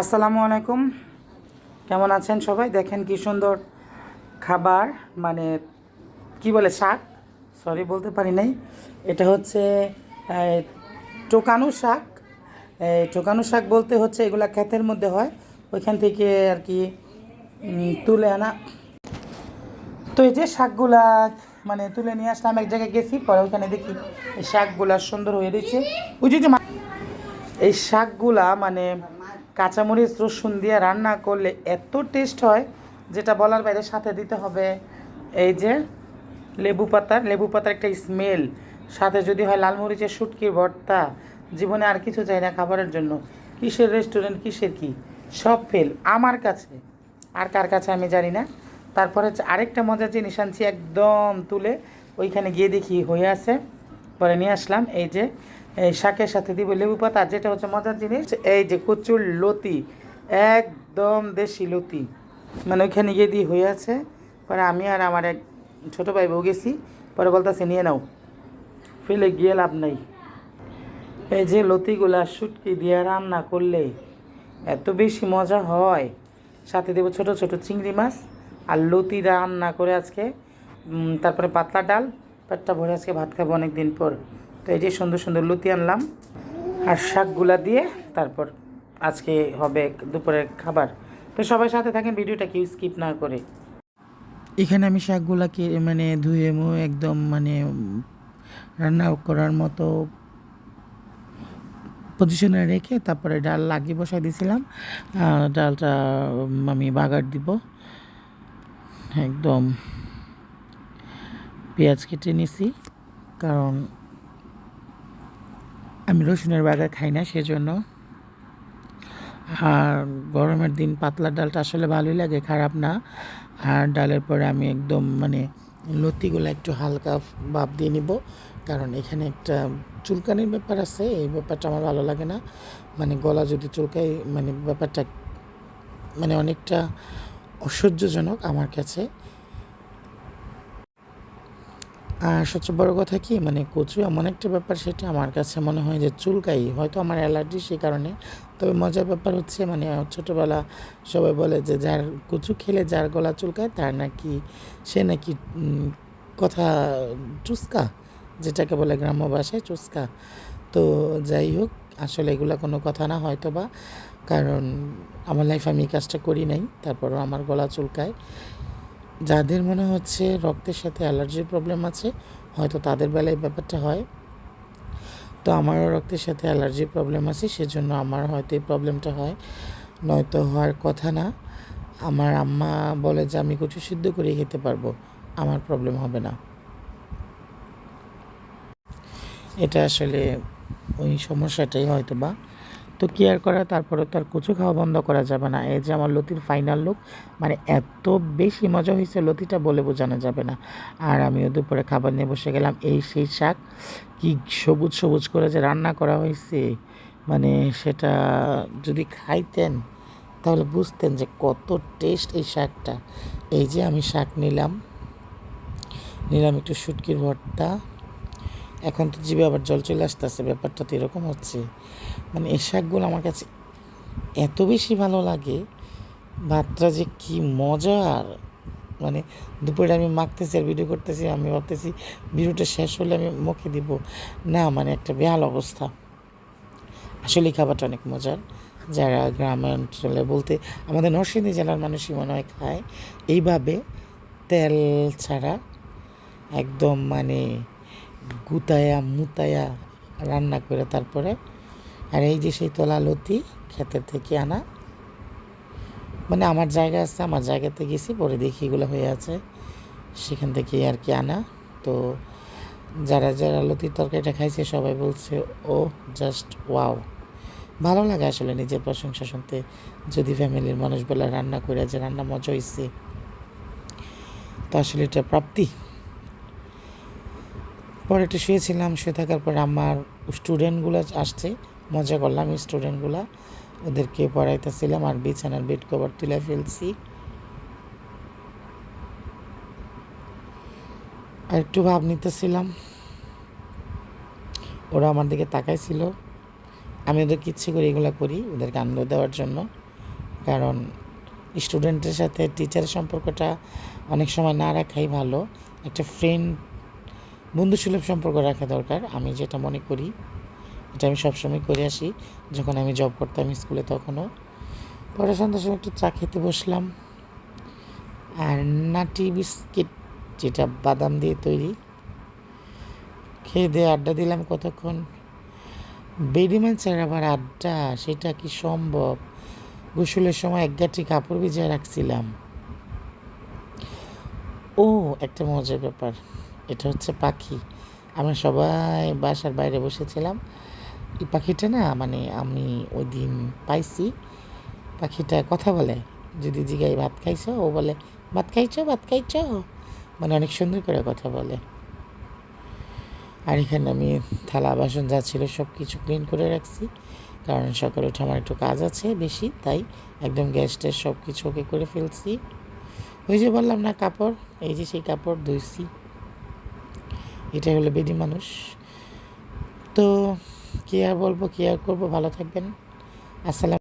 আসসালামু আলাইকুম। কেমন আছেন সবাই? দেখেন কি সুন্দর খাবার মানে কি বলে, শাক? সরি বলতে পারি নাই। এটা হচ্ছে টোকানো শাক। টোকানো শাক বলতে হচ্ছে এগুলা ক্ষেতের মধ্যে হয়। ওইখান থেকে আর কি তুলে আনা। তো এই যে শাকগুলা মানে তুলে নিয়ে আসলাম, এক জায়গায় গেছি, পরে ওইখানে দেখি এই শাকগুলা সুন্দর হয়ে রয়েছে। ওই যে এই শাকগুলা মানে কাঁচামরিচ, রসুন দিয়ে রান্না করলে এত টেস্ট হয় যেটা বলার বাইরে সাথে দিতে হবে এই যে লেবু পাতার। লেবু পাতার একটা স্মেল সাথে যদি হয় লাল মরিচের শুটকির ভর্তা। জীবনে আর কিছু চাই না খাবারের জন্য। কিসের রেস্টুরেন্ট কিসের কি? সব ফেল আমার কাছে। আর কার কাছে আমি জানি না। তারপরে হচ্ছে আরেকটা মজার জিনিস আনছি একদম তুলে। ওইখানে গিয়ে দেখি হয়ে আছে। পরে নিয়ে আসলাম। এই যে এই শাকের সাথে দিব লেবু পাতা, আর যেটা হচ্ছে মজার জিনিস, এই যে কচুর লতি, একদম দেশি লতি। মানে ওইখানে গিয়ে দিয়ে হয়ে আছে। পরে আমি আর আমার এক ছোটো ভাই বউ গেছি, পরে বলতেছে, নিয়ে নাও। ফেলে গিয়ে লাভ নাই। এই যে লতিগুলা শুটকি দিয়ে রান্না করলে এত বেশি মজা হয়। সাথে দেবো ছোট ছোট চিংড়ি মাছ, আর লতি রান্না করে আজকে তারপরে পাতলা ডাল। পেটটা ভরে আজকে ভাত খাব অনেক দিন পর। তো এই যে সুন্দর সুন্দর লুতি আনলাম আর শাকগুলা দিয়ে তারপর আজকে হবে দুপুরের খাবার। তো সবাই সাথে থাকেন, ভিডিওটা কেউ স্কিপ না করে। এখানে আমি শাকগুলাকে মানে ধুয়ে মুয়ে একদম মানে রান্না করার মতো পজিশনে রেখে তারপরে ডাল লাগিয়ে বসাই দিয়েছিলাম ডালটা আমি বাগার দিব। একদম পেঁয়াজ কেটে নিছি, কারণ আমি রসুনের বাগার খাই না, সেজন্য। আর গরমের দিন পাতলা ডালটা আসলে ভালোই লাগে, খারাপ না। আর ডালের পরে আমি একদম মানে লতিগুলো একটু হালকা ভাপ দিয়ে নিব, কারণ এখানে একটা চুলকানির ব্যাপার আছে, এই ব্যাপারটা আমার ভালো লাগে না। মানে গলা যদি চুলকাই মানে ব্যাপারটা মানে অনেকটা অসহ্যজনক আমার কাছে। আর সবচেয়ে বড় কথা কি মানে কচু এমন একটা ব্যাপার সেটা আমার কাছে মনে হয় যে চুলকাই। হয়তো আমার অ্যালার্জি সেই কারণে। তবে মজার ব্যাপার হচ্ছে মানে ছোটোবেলা সবাই বলে যে যার কচু খেলে যার গলা চুলকায়, তার নাকি, সে নাকি কথা চুস্কা, যেটাকে বলে গ্রাম্য ভাষায় চুস্কা। তো যাই হোক, আসলে এগুলো কোনো কথা না হয়তো বা কারণ আমার লাইফ আমি কাজটা করি নাই, তারপরও আমার গলা চুলকায়। যাদের মনে হচ্ছে রক্তের সাথে অ্যালার্জির প্রবলেম আছে, হয়তো তাদের বেলায় ব্যাপারটা হয়। তো আমারও রক্তের সাথে অ্যালার্জির প্রবলেম আছে, সেজন্য আমার হয়তো এই প্রবলেমটা হয়। নয়তো হওয়ার কথা না। আমার আম্মা বলে যে, আমি কচু সিদ্ধ করে খেতে পারব। আমার প্রবলেম হবে না। এটা আসলে ওই সমস্যাটাই হয়তো বা তো কেয়ার করা তারপরে তো আর কচু খাওয়া বন্ধ করা যাবে না। এই যে আমার লতির ফাইনাল লুক মানে এত বেশি মজা হয়েছে লতিটা বলে বোঝানো যাবে না। আর আমিও দুপুরে খাবার নিয়ে বসে গেলাম, এই সেই শাক, কি সবুজ সবুজ করে যে রান্না করা হয়েছে। মানে সেটা যদি খাইতেন, তাহলে বুঝতেন যে কত টেস্ট এই শাকটা। এই যে আমি শাক নিলাম নিলাম একটু শুটকির ভর্তা এখন তো জীবে আবার জল চলে আসতেছে, ব্যাপারটা তো এরকম হচ্ছে। মানে এই শাকগুলো আমার কাছে এত বেশি ভালো লাগে, ভাতটা যে কি মজার মানে দুপুরে আমি মাখতেছি আর ভিডিও করতেছি, আমি ভাবতেছি ভিডিওটা শেষ হলে আমি মুখে দিব। না মানে একটা বেহাল অবস্থা। আসলে খাবারটা অনেক মজার। যারা গ্রামে অঞ্চলে বলতে আমাদের নরসিংদী জেলার মানুষই মনে হয় খায়। এইভাবে তেল ছাড়া একদম মানে গুতায়া, মুতায়া রান্না করে তারপরে, আর এই যে সেই তোলা লতি ক্ষেতের থেকে আনা মানে আমার জায়গা আছে, আমার জায়গাতে গেছি, পরে দেখি এগুলো হয়ে আছে, সেখান থেকে আর কি আনা। তো যারা যারা লতির তরকারিটা খাইছে, সবাই বলছে ও জাস্ট ওয়াও। ভালো লাগে আসলে নিজের প্রশংসা শুনতে। যদি ফ্যামিলির মানুষ বলে রান্না করে যে রান্না মজা হয়েছে তো আসলে এটা প্রাপ্তি। পরে একটু শুয়েছিলাম, শুয়ে থাকার পর আমার স্টুডেন্টগুলো আসছে, মজা করলাম স্টুডেন্টগুলো ওদেরকে পড়াইতেছিলাম আর বিছানার বেড কভার তুলে ফেলছি। আর একটু ভাব নিতেছিলাম। ওরা আমার দিকে তাকাইছিল। আমি ওদের কিচ্ছু করে, এগুলো করি ওদেরকে আনন্দ দেওয়ার জন্য। কারণ স্টুডেন্টের সাথে টিচারের সম্পর্কটা অনেক সময় না রাখাই ভালো। একটা ফ্রেন্ড বন্ধুসুলভ সম্পর্ক রাখা দরকার। আমি যেটা মনে করি, এটা আমি সবসময় করে আসি। যখন আমি জব করতাম স্কুলে তখনও। পরে সন্ধ্যার সময় একটু চা খেতে বসলাম। আর নাটি বিস্কিট যেটা বাদাম দিয়ে তৈরি। খেয়ে দিয়ে আড্ডা দিলাম কতক্ষণ। বেডিম্যান্সের আবার আড্ডা, সেটা কি সম্ভব? গোসলের সময় এক কাপড় ভিজিয়ে রাখছিলাম। ও, একটা মজার ব্যাপার। এটা হচ্ছে পাখি। আমরা সবাই বাসার বাইরে বসেছিলাম। এই পাখিটা না মানে আমি ওই দিন পাইছি। পাখিটা কথা বলে, যদি জিগাই ভাত খাইছো? ও বলে, ভাত খাইছো ভাত খাইছো? মানে অনেক সুন্দর করে কথা বলে। আর এখানে আমি থালা, বাসন যা ছিল সব কিছু ক্লিন করে রাখছি। কারণ সকালে উঠে আমার একটু কাজ আছে বেশি, তাই একদম গ্যাস ট্যাস সব কিছু ওকে করে ফেলছি। ওই যে বললাম না, কাপড়? এই যে সেই কাপড় ধুইছি। এটাই হলো বেদি মানুষ। তো কী আর বলব কী আর করব ভালো থাকবেন। আসসালাম